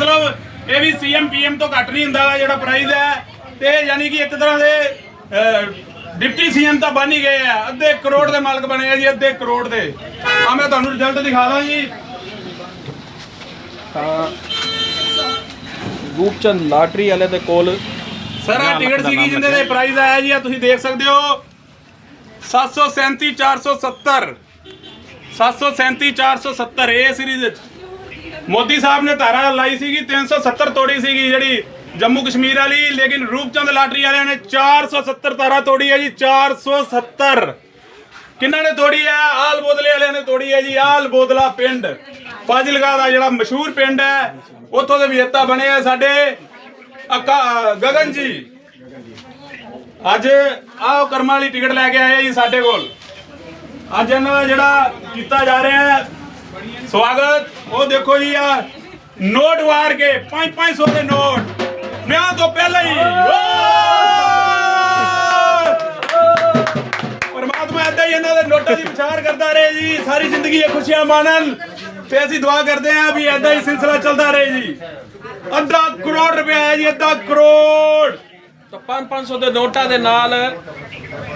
ਮਤਲਬ ਇਹ ਵੀ CM PM ਤੋਂ ਘੱਟ ਨਹੀਂ ਹੁੰਦਾ ਜਿਹੜਾ ਪ੍ਰਾਈਜ਼ ਹੈ। ਤੇ ਯਾਨੀ ਕਿ ਇੱਕ ਤਰ੍ਹਾਂ ਦੇ ਡਿਪਟੀ ਸੀਐਮ ਤਾਂ ਬਣ ਹੀ ਗਏ ਆ। ਅੱਧੇ ਕਰੋੜ ਦੇ ਮਾਲਕ ਬਣੇ ਆ ਜੀ ਅੱਧੇ ਕਰੋੜ ਦੇ। ਆ ਮੈਂ ਤੁਹਾਨੂੰ ਰਿਜ਼ਲਟ ਦਿਖਾ ਦਾਂ ਜੀ। ਤਾਂ ਰੂਪਚੰਦ ਲਾਟਰੀ ਵਾਲੇ ਦੇ ਕੋਲ ਸਰ ਆ ਟਿਕਟ ਸੀਗੀ ਜਿੰਦੇ ਦੇ ਪ੍ਰਾਈਜ਼ ਆਇਆ ਜੀ ਆ ਤੁਸੀਂ ਦੇਖ ਸਕਦੇ ਹੋ। 737 470 737 470 ਇਹ ਸੀਰੀਜ਼ ਵਿੱਚ। ਮੋਦੀ ਸਾਹਿਬ ਨੇ ਧਾਰਾ ਲਾਈ ਸੀਗੀ 370 ਤੋੜੀ ਸੀਗੀ ਜਿਹੜੀ ਜੰਮੂ ਕਸ਼ਮੀਰ ਵਾਲੀ, ਲੇਕਿਨ ਰੂਪਚੰਦ ਲਾਟਰੀ ਵਾਲਿਆਂ ਨੇ 470 ਧਾਰਾ ਤੋੜੀ ਹੈ ਜੀ 470 ਕਿੰਨਾਂ ਨੇ ਤੋੜੀ ਹੈ? ਆਲ ਬੋਦਲੇ ਵਾਲਿਆਂ ਨੇ ਤੋੜੀ ਹੈ ਜੀ, ਆਲ ਬੋਦਲਾ ਪਿੰਡ। ਫਾਜ਼ਿਲਕਾ ਦਾ ਜਿਹੜਾ ਮਸ਼ਹੂਰ ਪਿੰਡ ਹੈ, ਉੱਥੋਂ ਦੇ ਵਿਜੇਤਾ ਬਣੇ ਆ ਸਾਡੇ ਅਕਾ- ਗਗਨ ਜੀ। ਅੱਜ ਆਹ ਕਰਮਾਂ ਵਾਲੀ ਟਿਕਟ ਲੈ ਕੇ ਆਏ ਜੀ ਸਾਡੇ ਕੋਲ। ਅੱਜ ਇਹਨਾਂ ਦਾ ਜਿਹੜਾ ਕੀਤਾ ਜਾ ਰਿਹਾ ਹੈ ਸਵਾਗਤ। ਉਹ ਦੇਖੋ ਜੀ ਆ ਨੋਟ ਵਾਰ ਕੇ 5-500 ਦੇ ਨੋਟ। ਵਿਆਹ ਤੋਂ ਪਹਿਲਾਂ ਹੀ। ਪਰਮਾਤਮਾ ਹੀ ਇਹਨਾਂ ਦੇ ਨੋਟਾਂ ਦੀ ਵਿਚਾਰ ਕਰਦਾ ਰਹੇ ਜੀ। ਸਾਰੀ ਜ਼ਿੰਦਗੀ ਇਹ ਖੁਸ਼ੀਆਂ ਮਾਣਨ। ਤੇ ਅਸੀਂ ਦੁਆ ਕਰਦੇ ਹਾਂ ਵੀ ਏਦਾਂ ਹੀ ਸਿਲਸਿਲਾ ਚੱਲਦਾ ਰਹੇ ਜੀ। ਅੱਧਾ ਕਰੋੜ ਰੁਪਏ ਹੈ ਜੀ ਅੱਧਾ ਕਰੋੜ। ਤਾਂ 5-500 ਦੇ ਨੋਟਾਂ ਦੇ ਨਾਲ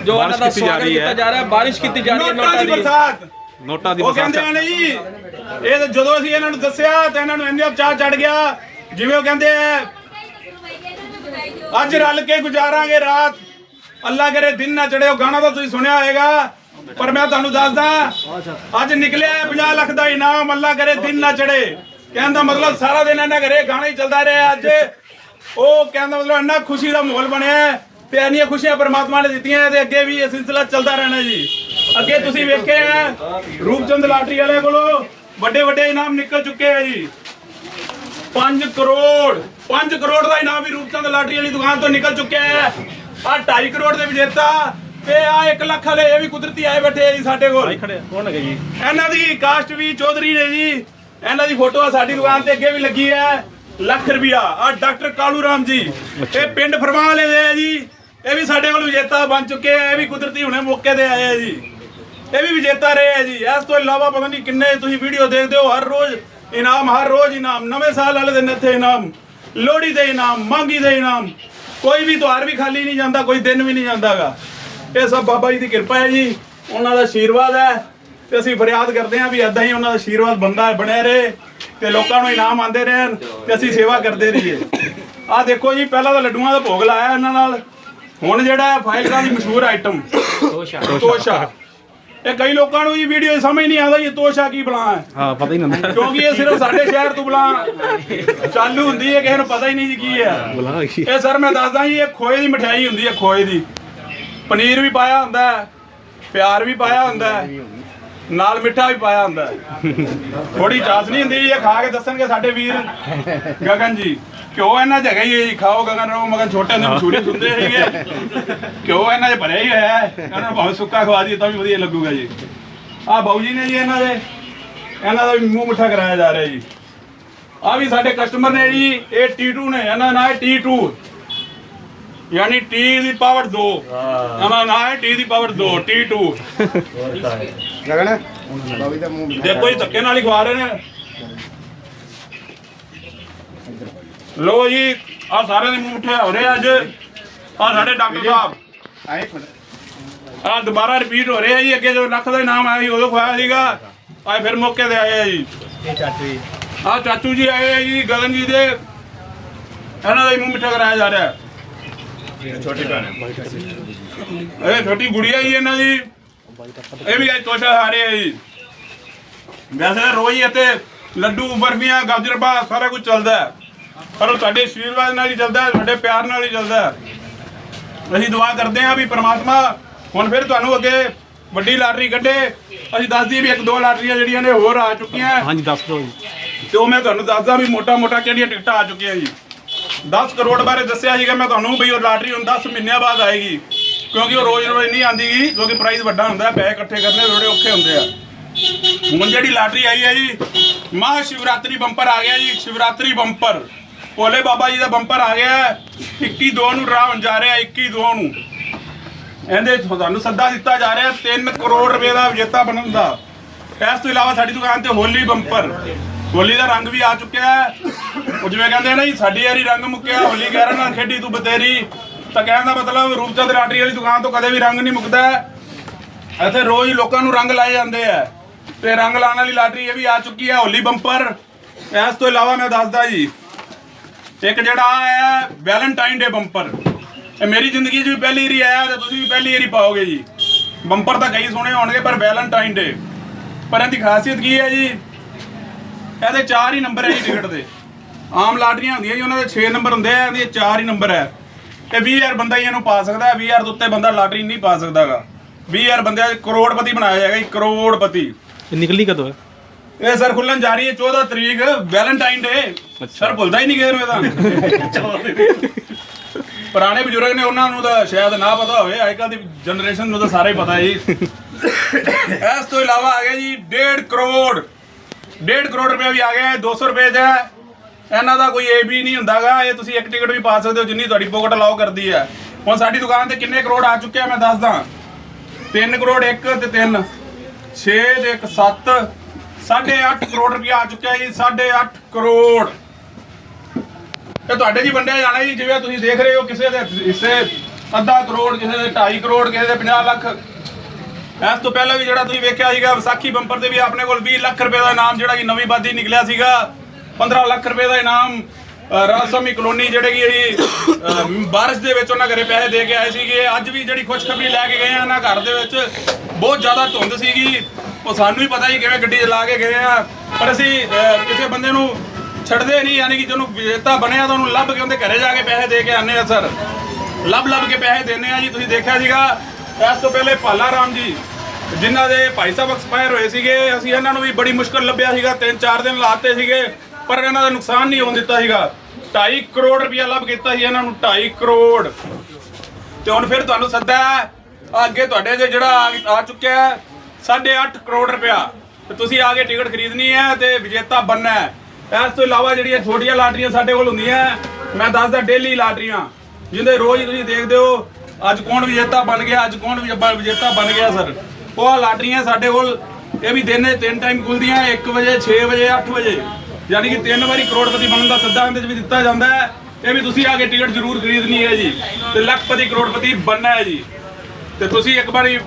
ਜੋ ਉਹਨਾਂ ਦਾ ਸਵਾਗਤ ਰਹੀ ਕੀਤਾ। ਜਾ ਰਿਹਾ ਹੈ ਬਾਰਿਸ਼ ਕੀਤੀ ਜਾ ਰਹੀ ਹੈ ਨੋਟਾਂ ਦੀ। ਬਰਸਾਤ। ਨੋਟਾਂ ਦੀ ਉਹ ਕਹਿੰਦੇ ਆ ਨੇ ਜੀ ਇਹ ਤਾਂ ਜਦੋਂ ਅਸੀਂ ਇਹਨਾਂ ਨੂੰ ਦੱਸਿਆ ਤਾਂ ਇਹਨਾਂ ਨੂੰ ਇੰਨਾ ਚਾਹ ਚੜ ਗਿਆ। ਜਿਵੇਂ ਉਹ ਕਹਿੰਦੇ ਆ ਅੱਜ ਰਲ ਕੇ ਗੁਜ਼ਾਰਾਂਗੇ ਰਾਤ ਅੱਲਾ ਕਰੇ ਦਿਨ ਨਾ ਚੜੇ ਉਹ ਗਾਣਾ ਤਾਂ ਤੁਸੀਂ ਸੁਣਿਆ ਹੋਵੇਗਾ ਪਰ ਮੈਂ ਤੁਹਾਨੂੰ ਦੱਸਦਾ ਅੱਜ ਨਿਕਲਿਆ ਹੈ 50 ਲੱਖ ਦਾ ਇਨਾਮ ਅੱਲਾ ਕਰੇ ਦਿਨ ਨਾ ਚੜੇ ਕਹਿਣ ਦਾ ਮਤਲਬ ਸਾਰਾ ਦਿਨ ਇਹਨਾਂ ਘਰੇ ਗਾਣਾ ਹੀ ਚੱਲਦਾ ਰਿਹਾ ਅੱਜ। ਉਹ ਕਹਿੰਦਾ ਮਤਲਬ ਇੰਨਾ ਖੁਸ਼ੀ ਦਾ ਮਾਹੌਲ ਬਣਿਆ ਤੇ ਇੰਨੀਆਂ ਖੁਸ਼ੀਆਂ ਪਰਮਾਤਮਾ ਨੇ ਦਿੱਤੀਆਂ ਤੇ ਅੱਗੇ ਵੀ ਇਹ ਸਿਲਸਿਲਾ ਚੱਲਦਾ ਰਹਿਣਾ ਜੀ। ਅੱਗੇ ਤੁਸੀਂ ਵੇਖਿਆ ਹੈ ਰੂਪਚੰਦ ਲਾਟਰੀ ਵਾਲੇ ਕੋਲੋਂ ਵੱਡੇ ਵੱਡੇ ਇਨਾਮ ਨਿਕਲ ਚੁੱਕੇ ਆ ਜੀ। 5 ਕਰੋੜ 5 ਕਰੋੜ ਦਾ ਇਨਾਮ ਵੀ ਰੂਪਚੰਦ ਲਾਟਰੀ ਵਾਲੀ ਦੁਕਾਨ ਤੋਂ ਨਿਕਲ ਚੁੱਕਿਆ ਹੈ। ਆ 2.5 ਕਰੋੜ ਦੇ ਵਿਜੇਤਾ ਤੇ ਆ 1 ਲੱਖ ਵਾਲੇ ਇਹ ਵੀ ਕੁਦਰਤੀ ਆਏ ਬੈਠੇ ਆ ਜੀ ਸਾਡੇ ਕੋਲ। ਖੜੇ ਕੌਣ ਹੈਗੇ ਜੀ? ਇਹਨਾਂ ਦੀ ਕਾਸਟ ਵੀ ਚੌਧਰੀ ਨੇ ਜੀ। ਇਹਨਾਂ ਦੀ ਫੋਟੋ ਆ ਸਾਡੀ ਦੁਕਾਨ ਤੇ ਅੱਗੇ ਵੀ ਲੱਗੀ ਹੈ। ਲੱਖ ਰੁਪਿਆ ਆ ਡਾਕਟਰ ਕਾਲੂ ਰਾਮ ਜੀ ਇਹ ਪਿੰਡ ਫਰਮਾਨ ਵਾਲੇ ਦੇ ਆ ਜੀ। ਇਹ ਵੀ ਸਾਡੇ ਕੋਲ ਵਿਜੇਤਾ ਬਣ ਚੁੱਕੇ ਆ। ਇਹ ਵੀ ਕੁਦਰਤੀ ਹੁਣੇ ਮੌਕੇ ਤੇ ਆਏ ਆ ਜੀ। ਇਹ ਵੀ ਵਿਜੇਤਾ ਰਹੇ ਆ ਜੀ। ਇਸ ਤੋਂ ਇਲਾਵਾ ਪਤਾ ਨਹੀਂ ਕਿੰਨੇ ਤੁਸੀਂ ਵੀਡੀਓ ਦੇਖਦੇ ਹੋ ਹਰ ਰੋਜ਼ ਇਨਾਮ ਹਰ ਰੋਜ਼ ਇਨਾਮ ਨਵੇਂ ਸਾਲ ਵਾਲੇ ਦਿਨ ਇੱਥੇ ਇਨਾਮ ਲੋਹੜੀ ਦੇ ਇਨਾਮ ਮਾਂਗੀ ਦੇ ਇਨਾਮ। ਕੋਈ ਵੀ ਤਿਉਹਾਰ ਵੀ ਖਾਲੀ ਨਹੀਂ ਜਾਂਦਾ ਕੋਈ ਦਿਨ ਵੀ ਨਹੀਂ ਜਾਂਦਾਗਾ। ਇਹ ਸਭ ਬਾਬਾ ਜੀ ਦੀ ਕਿਰਪਾ ਹੈ ਜੀ। ਉਹਨਾਂ ਦਾ ਆਸ਼ੀਰਵਾਦ ਹੈ ਤੇ ਅਸੀਂ ਫਰਿਆਦ ਕਰਦੇ ਹਾਂ ਵੀ ਐਦਾਂ ਹੀ ਉਹਨਾਂ ਦਾ ਆਸ਼ੀਰਵਾਦ ਬੰਦਾ ਬਣਿਆ ਰਹੇ ਤੇ ਲੋਕਾਂ ਨੂੰ ਇਨਾਮ ਆਉਂਦੇ ਰਹਿਣ ਤੇ ਅਸੀਂ ਸੇਵਾ ਕਰਦੇ ਰਹੀਏ। ਆਹ ਦੇਖੋ ਜੀ ਪਹਿਲਾਂ ਤਾਂ ਲੱਡੂਆਂ ਦਾ ਭੋਗ ਲਾਇਆ ਇਹਨਾਂ ਨਾਲ। ਹੁਣ ਜਿਹੜਾ ਹੈ ਫਾਈਲਕਾਂ ਦੀ ਮਸ਼ਹੂਰ ਆਈਟਮ ਤੋਸ਼ਾ। ਤੋਸ਼ਾ। ਇਹ ਕਈ ਲੋਕਾਂ ਨੂੰ ਇਹ ਵੀਡੀਓ ਸਮਝ ਨਹੀਂ ਆਉਂਦਾ ਇਹ ਤੋਸ਼ਾ ਕੀ ਬਲਾ ਹੈ। ਹਾਂ ਪਤਾ ਹੀ ਨਹੀਂ ਹੁੰਦਾ। ਕਿਉਂਕਿ ਇਹ ਸਿਰਫ ਸਾਡੇ ਸ਼ਹਿਰ ਤੋਂ ਬਲਾ ਚਾਲੂ ਹੁੰਦੀ ਹੈ ਕਿਸੇ ਨੂੰ ਪਤਾ ਹੀ ਨਹੀਂ ਜੀ ਕੀ ਹੈ। ਬੁਲਾ ਕੀ ਇਹ ਸਰ ਮੈਂ ਦੱਸਦਾ ਜੀ ਇਹ ਖੋਏ ਦੀ ਮਠਿਆਈ ਹੁੰਦੀ ਹੈ ਖੋਏ ਦੀ। ਪਨੀਰ ਵੀ ਪਾਇਆ ਹੁੰਦਾ ਹੈ ਪਿਆਰ ਵੀ ਪਾਇਆ ਹੁੰਦਾ ਹੈ ਨਾਲ ਮਿੱਠਾ ਵੀ ਪਾਇਆ ਹੁੰਦਾ ਥੋੜੀ ਚਾਸਨੀ ਹੁੰਦੀ ਜੀ ਇਹ ਖਾ ਕੇ ਦੱਸਣਗੇ ਸਾਡੇ ਵੀਰ ਗਗਨ ਜੀ। ਕਿਉਂ ਇਹਨਾਂ ਚ ਹੈਗਾ ਹੀ ਜੀ? ਖਾਓ ਗਗਨ ਰੋ ਮਗਨ ਛੋਟੇ ਹੁੰਦੇ ਮਸ਼ਹੂਰੀ ਸੁਣਦੇ ਸੀਗੇ। ਕਿਉਂ ਇਹਨਾਂ ਚ ਭਰਿਆ ਹੀ ਹੋਇਆ ਹੈ? ਇਹਨਾਂ ਨੂੰ ਭਾਵੇਂ ਸੁੱਕਾ ਖਵਾ ਦਈਏ ਤਾਂ ਵੀ ਵਧੀਆ ਲੱਗੂਗਾ ਜੀ। ਆਹ ਬਾਊ ਜੀ ਨੇ ਜੀ ਇਹਨਾਂ ਦੇ। ਇਹਨਾਂ ਦਾ ਵੀ ਮੂੰਹ ਮਿੱਠਾ ਕਰਾਇਆ ਜਾ ਰਿਹਾ ਜੀ। ਆ ਵੀ ਸਾਡੇ ਕਸਟਮਰ ਨੇ ਜੀ ਇਹ T2 ਨੇ। ਇਹਨਾਂ ਦਾ ਨਾਮ ਹੈ T2 ਯਾਨੀ T ਦੀ ਪਾਵਰ 2 ਇਹਨਾਂ ਦਾ ਹੈ T ਦੀ ਪਾਵਰ 2 T2 ਗਗਨ ਬਾਬੀ ਦਾ ਮੂੰਹ ਦੇਖੋ ਜੀ ਧੱਕੇ ਨਾਲ ਹੀ ਖਵਾ ਰਹੇ ਨੇ। ਲੋ ਜੀ ਆ ਸਾਰੇ ਦੇ ਮੂੰਹ ਮਿੱਠੇ ਹੋ ਰਹੇ ਆ ਅੱਜ। ਆ ਸਾਡੇ ਡਾਕਟਰ ਸਾਹਿਬ। ਆਏ ਆ ਦੁਬਾਰਾ ਰਿਪੀਟ ਹੋ ਰਿਹਾ ਜੀ ਅੱਗੇ ਜੋ ਲੱਖ ਦਾ ਇਨਾਮ ਆਇਆ ਸੀ ਉਦੋਂ ਖਵਾਇਆ ਸੀਗਾ। ਆ ਫਿਰ ਮੌਕੇ ਤੇ ਆਏ ਆ ਜੀ। ਇਹ ਚਾਚੂ ਜੀ। ਆ ਚਾਚੂ ਜੀ ਆਏ ਆ ਜੀ ਗਗਨ ਜੀ ਦੇ। ਇਹਨਾਂ ਦਾ ਹੀ ਮੂੰਹ ਮਿੱਠਾ ਕਰਾਇਆ ਜਾ ਰਿਹਾ। ਛੋਟੀ ਭੈਣ ਇਹ ਛੋਟੀ ਗੁੜੀਆ ਜੀ ਇਹਨਾਂ ਦੀ। ਇਹ ਵੀ ਅੱਜ ਤੋਸ਼ਾ ਖਾ ਰਹੇ ਆ ਜੀ। ਵੈਸੇ ਰੋਜ਼ ਇੱਥੇ ਲੱਡੂ ਬਰਫੀਆਂ ਗਾਜਰਪਾ ਸਾਰਾ ਕੁਝ ਚੱਲਦਾ ਹੈ। ਪਰ ਉਹ ਤੁਹਾਡੇ ਆਸ਼ੀਰਵਾਦ ਨਾਲ ਹੀ ਚੱਲਦਾ ਤੁਹਾਡੇ ਪਿਆਰ ਨਾਲ ਹੀ ਚੱਲਦਾ ਅਸੀਂ ਦੁਆ ਕਰਦੇ ਹਾਂ ਵੀ ਪ੍ਰਮਾਤਮਾ ਹੁਣ ਫਿਰ ਤੁਹਾਨੂੰ ਅੱਗੇ ਵੱਡੀ ਲਾਟਰੀ ਕੱਢੇ। ਅਸੀਂ ਦੱਸ ਦਈਏ ਵੀ ਇੱਕ ਦੋ ਲਾਟਰੀਆਂ ਜਿਹੜੀਆਂ ਨੇ ਹੋਰ ਆ ਚੁੱਕੀਆਂ ਹਾਂਜੀ ਦੱਸ ਦਿਓ ਜੀ। ਤੇ ਉਹ ਮੈਂ ਤੁਹਾਨੂੰ ਦੱਸਦਾ ਵੀ ਮੋਟਾ ਮੋਟਾ ਕਿਹੜੀਆਂ ਟਿਕਟਾਂ ਆ ਚੁੱਕੀਆਂ ਜੀ। 10 ਕਰੋੜ ਬਾਰੇ ਦੱਸਿਆ ਸੀਗਾ ਮੈਂ ਤੁਹਾਨੂੰ ਵੀ ਉਹ ਲਾਟਰੀ ਹੁਣ 10 ਮਹੀਨਿਆਂ ਬਾਅਦ ਆਏਗੀ। ਕਿਉਂਕਿ ਉਹ ਰੋਜ਼ ਰੋਜ਼ ਨਹੀਂ ਆਂਦੀਗੀ ਕਿਉਂਕਿ ਪ੍ਰਾਈਜ਼ ਵੱਡਾ ਹੁੰਦਾ ਹੈ ਪੈਸੇ ਇਕੱਠੇ ਕਰਨੇ ਥੋੜੇ ਔਖੇ ਹੁੰਦੇ ਆ। ਹੁਣ ਜਿਹੜੀ ਲਾਟਰੀ ਆਈ ਹੈ ਜੀ ਮਹਾ ਸ਼ਿਵਰਾਤਰੀ ਬੰਪਰ ਆ ਗਿਆ ਜੀ ਸ਼ਿਵਰਾਤਰੀ ਬੰਪਰ। ਭੋਲੇ ਬਾਬਾ ਜੀ ਦਾ ਬੰਪਰ ਆ ਗਿਆ ਹੈ। 21 ਦੋ ਨੂੰ ਡਰਾ ਹੋਣ ਜਾ ਰਿਹਾ 21 ਦੋ ਨੂੰ। ਇਹਦੇ 'ਚ ਤੁਹਾਨੂੰ ਸੱਦਾ ਦਿੱਤਾ ਜਾ ਰਿਹਾ 3 ਕਰੋੜ ਰੁਪਏ ਦਾ ਵਿਜੇਤਾ ਬਣਨ ਦਾ। ਇਸ ਤੋਂ ਇਲਾਵਾ ਸਾਡੀ ਦੁਕਾਨ ਤੇ ਹੋਲੀ ਬੰਪਰ। ਹੋਲੀ ਦਾ ਰੰਗ ਵੀ ਆ ਚੁੱਕਿਆ ਹੈ। ਉਹ ਜਿਵੇਂ ਕਹਿੰਦੇ ਨਾ ਜੀ, ਸਾਡੀ ਯਾਰੀ ਰੰਗ ਮੁੱਕਿਆ, ਹੋਲੀ ਗੈਰ ਨਾਲ ਖੇਡੀ ਤੂੰ ਬਤੇਰੀ ਤਾਂ ਕਹਿਣ ਦਾ ਮਤਲਬ ਰੂਪਚੰਦ ਲਾਟਰੀ ਵਾਲੀ ਦੁਕਾਨ ਤੋਂ ਕਦੇ ਵੀ ਰੰਗ ਨਹੀਂ ਮੁੱਕਦਾ ਇੱਥੇ ਰੋਜ਼ ਲੋਕਾਂ ਨੂੰ ਰੰਗ ਲਾਏ ਜਾਂਦੇ ਆ। ਤੇ ਰੰਗ ਲਾਉਣ ਵਾਲੀ ਲਾਟਰੀ ਇਹ ਵੀ ਆ ਚੁੱਕੀ ਹੈ, ਹੋਲੀ ਬੰਪਰ। ਇਸ ਤੋਂ ਇਲਾਵਾ ਮੈਂ ਦੱਸਦਾ ਜੀ ਇੱਕ ਜਿਹੜਾ ਆਹ ਹੈ ਵੈਲੈਂਟਾਈਨ ਡੇ ਬੰਪਰ। ਇਹ ਮੇਰੀ ਜ਼ਿੰਦਗੀ 'ਚ ਵੀ ਪਹਿਲੀ ਵਾਰੀ ਆਇਆ ਤੇ ਤੁਸੀਂ ਵੀ ਪਹਿਲੀ ਵਾਰੀ ਪਾਓਗੇ ਜੀ। ਬੰਪਰ ਤਾਂ ਕਈ ਸੋਹਣੇ ਹੋਣਗੇ, ਪਰ ਵੈਲੈਂਟਾਈਨ ਡੇ। ਪਰ ਇਹਦੀ ਖਾਸੀਅਤ ਕੀ ਹੈ ਜੀ? ਇਹਦੇ ਚਾਰ ਹੀ ਨੰਬਰ ਹੈ ਜੀ ਟਿਕਟ ਦੇ। ਆਮ ਲਾਟਰੀਆਂ ਹੁੰਦੀਆਂ ਜੀ, ਉਹਨਾਂ ਦੇ 6 ਨੰਬਰ ਹੁੰਦੇ ਆ, ਇਹਦੇ ਚਾਰ ਹੀ ਨੰਬਰ ਹੈ। ਤੇ 20000 ਬੰਦਾ ਹੀ ਇਹਨੂੰ ਪਾ ਸਕਦਾ ਹੈ 20000 ਦੇ ਉੱਤੇ ਬੰਦਾ ਲਾਟਰੀ ਨਹੀਂ ਪਾ ਸਕਦਾਗਾ। 20000 ਬੰਦਿਆਂ 'ਚ ਕਰੋੜਪਤੀ ਬਣਾਇਆ ਜਾਏਗਾ ਜੀ, ਕਰੋੜਪਤੀ। ਇਹ ਨਿਕਲੀ ਕਦੋਂ ਹੈ? ਇਹ ਸਰ ਖੁੱਲਣ ਜਾ ਰਹੀ ਹੈ 14 ਤਰੀਕ ਵੈਲੈਂਟਾਈਨ ਡੇ। ਸਰ ਭੁੱਲਦਾ ਹੀ ਨਹੀਂ ਕਿਸੇ ਨੂੰ ਇਹਦਾ ਪੁਰਾਣੇ ਬਜ਼ੁਰਗ ਨੇ ਉਹਨਾਂ ਨੂੰ ਤਾਂ ਸ਼ਾਇਦ ਨਾ ਪਤਾ ਹੋਵੇ ਅੱਜ ਕੱਲ ਦੀ ਜਨਰੇਸ਼ਨ ਨੂੰ ਤਾਂ ਸਾਰਾ ਹੀ ਪਤਾ ਜੀ ਇਸ ਤੋਂ ਇਲਾਵਾ ਆ ਗਿਆ ਜੀ 1.5 ਕਰੋੜ। 1.5 ਕਰੋੜ ਰੁਪਏ ਵੀ ਆ ਗਿਆ ਹੈ 200 ਰੁਪਏ ਦਾ। ਇਹਨਾਂ ਦਾ ਕੋਈ ਏ ਵੀ ਨਹੀਂ ਹੁੰਦਾਗਾ ਇਹ ਤੁਸੀਂ ਇੱਕ ਟਿਕਟ ਵੀ ਪਾ ਸਕਦੇ ਹੋ ਜਿੰਨੀ ਤੁਹਾਡੀ ਪੋਕਟ ਅਲਾਉ ਕਰਦੀ ਹੈ। ਹੁਣ ਸਾਡੀ ਦੁਕਾਨ ਤੇ ਕਿੰਨੇ ਕਰੋੜ ਆ ਚੁੱਕੇ ਆ ਮੈਂ ਦੱਸਦਾ। 3 ਕਰੋੜ 1 ਤੇ 3 6 ਤੇ 1 7 8.5 ਕਰੋੜ ਰੁਪਇਆ ਆ ਚੁੱਕਿਆ ਜੀ 8.5 ਕਰੋੜ। ਇਹ ਤੁਹਾਡੇ ਜੀ ਵੰਡਿਆ ਜਾਣਾ ਜੀ ਜਿਵੇਂ ਤੁਸੀਂ ਦੇਖ ਰਹੇ ਹੋ ਕਿਸੇ ਦੇ ਹਿੱਸੇ ਅੱਧਾ ਕਰੋੜ ਕਿਸੇ ਦੇ 2.5 ਕਰੋੜ ਕਿਸੇ ਦੇ 50 ਲੱਖ। ਇਸ ਤੋਂ ਪਹਿਲਾਂ ਵੀ ਜਿਹੜਾ ਤੁਸੀਂ ਵੇਖਿਆ ਸੀਗਾ ਵਿਸਾਖੀ ਬੰਪਰ ਤੇ ਵੀ ਆਪਣੇ ਕੋਲ 20 ਲੱਖ ਰੁਪਏ ਦਾ ਇਨਾਮ ਜਿਹੜਾ ਕਿ ਨਵੀਂ ਬਾਦੀ ਨਿਕਲਿਆ ਸੀਗਾ। 15 ਲੱਖ ਰੁਪਏ ਦਾ ਇਨਾਮ ਅ, ਰਾਜਸਵਾਮੀ ਕਲੋਨੀ ਜਿਹੜੇ ਕਿ ਜਿਹੜੀ ਬਾਰਿਸ਼ ਦੇ ਵਿੱਚ ਉਹਨਾਂ ਘਰੇ ਪੈਸੇ ਦੇ ਕੇ ਆਏ ਸੀਗੇ। ਅੱਜ ਵੀ ਜਿਹੜੀ ਖੁਸ਼ਖਬਰੀ ਲੈ ਕੇ ਗਏ ਆ ਇਹਨਾਂ ਘਰ ਦੇ ਵਿੱਚ ਬਹੁਤ ਜ਼ਿਆਦਾ ਧੁੰਦ ਸੀਗੀ। ਉਹ ਸਾਨੂੰ ਹੀ ਪਤਾ ਹੀ ਕਿਵੇਂ ਗੱਡੀ ਚਲਾ ਕੇ ਗਏ ਆ। ਪਰ ਅਸੀਂ ਅ, ਕਿਸੇ ਬੰਦੇ ਨੂੰ ਛੱਡਦੇ ਨਹੀਂ ਯਾਨੀ ਕਿ ਜਿਹਨੂੰ ਵਿਜੇਤਾ ਬਣਿਆ ਤਾਂ ਉਹਨੂੰ ਲੱਭ ਕੇ ਉਹਦੇ ਘਰੇ ਜਾ ਕੇ ਪੈਸੇ ਦੇ ਕੇ ਆਨੇ ਆ ਸਰ। ਲੱਭ ਲੱਭ ਕੇ ਪੈਸੇ ਦਿੰਦੇ ਆ ਜੀ ਤੁਸੀਂ ਦੇਖਿਆ ਸੀਗਾ ਇਸ ਤੋਂ ਪਹਿਲੇ ਭਾਲਾ ਰਾਮ ਜੀ ਜਿਨ੍ਹਾਂ ਦੇ ਭਾਈ ਸਾਹਿਬ ਐਕਸਪਾਇਰ ਹੋਏ ਸੀਗੇ ਅਸੀਂ ਇਹਨਾਂ ਨੂੰ ਵੀ ਬੜੀ ਮੁਸ਼ਕਲ ਲੱਭਿਆ ਸੀਗਾ ਤਿੰਨ ਚਾਰ ਦਿਨ ਲਾਤੇ ਸੀਗੇ ਪਰ ਇਹਨਾਂ ਦਾ ਨੁਕਸਾਨ ਨਹੀਂ ਹੋਣ ਦਿੱਤਾ ਸੀਗਾ। 2.5 ਕਰੋੜ ਰੁਪਇਆ ਲੱਭ ਕੀਤਾ ਸੀ ਇਹਨਾਂ ਨੂੰ 2.5 ਕਰੋੜ। ਤੇ ਹੁਣ ਫਿਰ ਤੁਹਾਨੂੰ ਸੱਦਾ ਹੈ ਅੱਗੇ ਤੁਹਾਡੇ ਜੇ ਜਿਹੜਾ ਆ- ਆ ਚੁੱਕਿਆ ਹੈ 8.5 ਕਰੋੜ ਰੁਪਇਆ। ਤੇ ਤੁਸੀਂ ਆ ਕੇ ਟਿਕਟ ਖਰੀਦਣੀ ਹੈ ਤੇ ਵਿਜੇਤਾ ਬਣਨਾ ਹੈ। ਇਸ ਤੋਂ ਇਲਾਵਾ ਜਿਹੜੀਆਂ ਛੋਟੀਆਂ ਲਾਟਰੀਆਂ ਸਾਡੇ ਕੋਲ ਹੁੰਦੀਆਂ ਮੈਂ ਦੱਸਦਾ ਡੇਲੀ ਲਾਟਰੀਆਂ ਜਿਹਦੇ ਰੋਜ਼ ਤੁਸੀਂ ਦੇਖਦੇ ਹੋ, ਅੱਜ ਕੌਣ ਵਿਜੇਤਾ ਬਣ ਗਿਆ, ਅੱਜ ਕੌਣ ਵਿਜੇਤਾ ਬਣ ਗਿਆ, ਸਰ। ਉਹ ਲਾਟਰੀਆਂ ਸਾਡੇ ਕੋਲ, ਇਹ ਵੀ ਦਿਨ ਤਿੰਨ ਟਾਈਮ ਖੁੱਲਦੀਆਂ 1 ਵਜੇ 6 ਵਜੇ 8 ਵਜੇ। ਯਾਨੀ ਕਿ ਤਿੰਨ ਵਾਰੀ ਕਰੋੜਪਤੀ ਬਣਨ ਦਾ ਸੱਦਾ ਇਹਦੇ ਵਿੱਚ ਵੀ ਦਿੱਤਾ ਜਾਂਦਾ ਹੈ। ਇਹ ਵੀ ਤੁਸੀਂ ਆ ਕੇ ਟਿਕਟ ਜ਼ਰੂਰ ਖਰੀਦਣੀ ਹੈ ਜੀ। ਤੇ ਲੱਖਪਤੀ ਕਰੋੜਪਤੀ ਬਣਨਾ ਹੈ ਜੀ। ਤੇ ਤੁਸੀਂ ਇੱਕ ਵਾਰੀ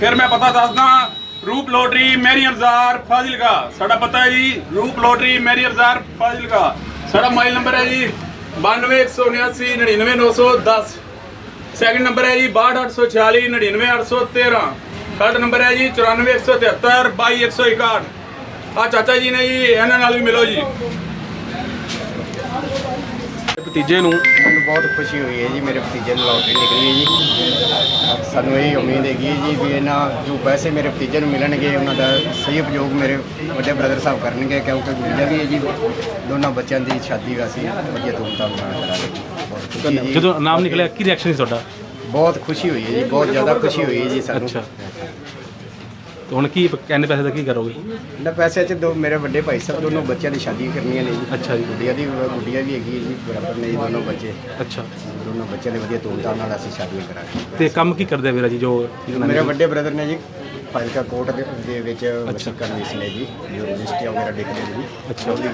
ਫਿਰ ਮੈਂ ਪਤਾ ਦੱਸਦਾ, ਰੂਪ ਲੋਟਰੀ ਮੈਰੀ ਅਬਜ਼ਾਰ ਫਾਜ਼ਿਲਕਾ। ਸਾਡਾ ਪਤਾ ਹੈ ਜੀ, ਰੂਪ ਲੋਟਰੀ ਮੈਰੀ ਅਬਜ਼ਾਰ ਫਾਜ਼ਿਲਕਾ। ਸਾਡਾ ਮੋਬਾਈਲ ਨੰਬਰ ਹੈ ਜੀ 921779 99910 ਸੈਕਿੰਡ ਨੰਬਰ ਹੈ ਜੀ 62846 99813 ਥਰਡ ਨੰਬਰ ਹੈ ਜੀ 94173 22161 ਆ ਚਾਚਾ ਜੀ ਨੇ ਜੀ, ਇਹਨਾਂ ਨਾਲ ਵੀ ਮਿਲੋ ਜੀ। ਭਤੀਜੇ ਨੂੰ। ਮੈਨੂੰ ਬਹੁਤ ਖੁਸ਼ੀ ਹੋਈ ਹੈ ਜੀ ਮੇਰੇ ਭਤੀਜੇ ਨੂੰ ਲੋਟਰੀ ਨਿਕਲੀ ਹੈ ਜੀ। ਸਾਨੂੰ ਇਹ ਉਮੀਦ ਹੈਗੀ ਹੈ ਜੀ ਵੀ ਇਹਨਾਂ ਜੋ ਪੈਸੇ ਮੇਰੇ ਭਤੀਜੇ ਨੂੰ ਮਿਲਣਗੇ ਉਹਨਾਂ ਦਾ ਸਹੀ ਉਪਯੋਗ ਮੇਰੇ ਵੱਡੇ ਬ੍ਰਦਰ ਸਾਹਿਬ ਕਰਨਗੇ ਕਿਉਂਕਿ ਗੁੜੀਆ ਵੀ ਹੈ ਜੀ ਦੋਨਾਂ ਬੱਚਿਆਂ ਦੀ ਸ਼ਾਦੀ ਅਸੀਂ ਵਧੀਆ ਧੂਮਧਾਮ ਨਾਲ ਕਰਾਂਗੇ। ਜਦੋਂ ਨਾਮ ਨਿਕਲਿਆ ਕੀ ਰਿਐਕਸ਼ਨ ਸੀ ਤੁਹਾਡਾ? ਬਹੁਤ ਖੁਸ਼ੀ ਹੋਈ ਹੈ ਜੀ ਬਹੁਤ ਜ਼ਿਆਦਾ ਖੁਸ਼ੀ ਹੋਈ ਹੈ ਜੀ ਸਾਨੂੰ। ਤੇ ਹੁਣ ਕੀ ਕਹਿੰਦੇ ਪੈਸੇ ਦਾ ਕੀ ਕਰੋਗੇ? ਨਾ ਪੈਸੇ ਚ ਦੋ ਮੇਰੇ ਵੱਡੇ ਭਾਈ ਸਾਹਿਬ ਦੋਨੋਂ ਬੱਚਿਆਂ ਦੀ ਸ਼ਾਦੀ ਕਰਨੀਆਂ ਨੇ ਜੀ। ਅੱਛਾ ਜੀ। ਗੁੱਡੀਆ ਦੀ ਗੁੱਡੀਆ ਵੀ ਹੈਗੀ ਹੈ ਜੀ ਬਰਾਬਰ ਨੇ ਜੀ ਦੋਨੋਂ ਬੱਚੇ। ਅੱਛਾ। ਦੋਨੋਂ ਬੱਚਿਆਂ ਦੇ ਵਧੀਆ ਧੂਮਧਾਮ ਨਾਲ ਅਸੀਂ ਸ਼ਾਦੀਆਂ ਕਰਾਂਗੇ। ਤੇ ਕੰਮ ਕੀ ਕਰਦੇ ਆ ਵੀਰਾ ਜੀ ਜੋ ਮੇਰੇ ਵੱਡੇ ਬ੍ਰਦਰ ਨੇ ਜੀ ਫਾਜ਼ਿਲਕਾ ਕੋਰਟ ਦੇ ਦੇ ਵਿੱਚ ਵਸੀਕਾ ਨਵੀਸ ਨੇ ਜੀ ਜੋ ਰਜਿਸਟਰੀ ਵਗੈਰਾ ਲਿਖਦੇ ਨੇ ਜੀ। ਅੱਛਾ। ਹਾਂਜੀ,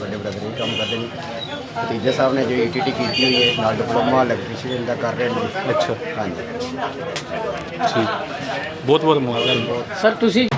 ਵੱਡੇ ਬ੍ਰਦਰ ਇਹ ਕੰਮ ਕਰਦੇ ਨੇ। ਭਤੀਜੇ ਸਾਹਿਬ ਨੇ ਜੋ ਈਟੀਟੀ ਕੀਤੀ ਹੋਈ ਹੈ ਨਾਲ ਡਿਪਲੋਮਾ ਇਲੈਕਟ੍ਰੀਸ਼ੀਅਨ ਦਾ ਕਰ ਰਹੇ ਨੇ। ਅੱਛਾ। ਹਾਂਜੀ। ਠੀਕ। ਬਹੁਤ ਬਹੁਤ ਮੁਬਾਰਕਾਂ। ਸਰ ਤੁਸੀਂ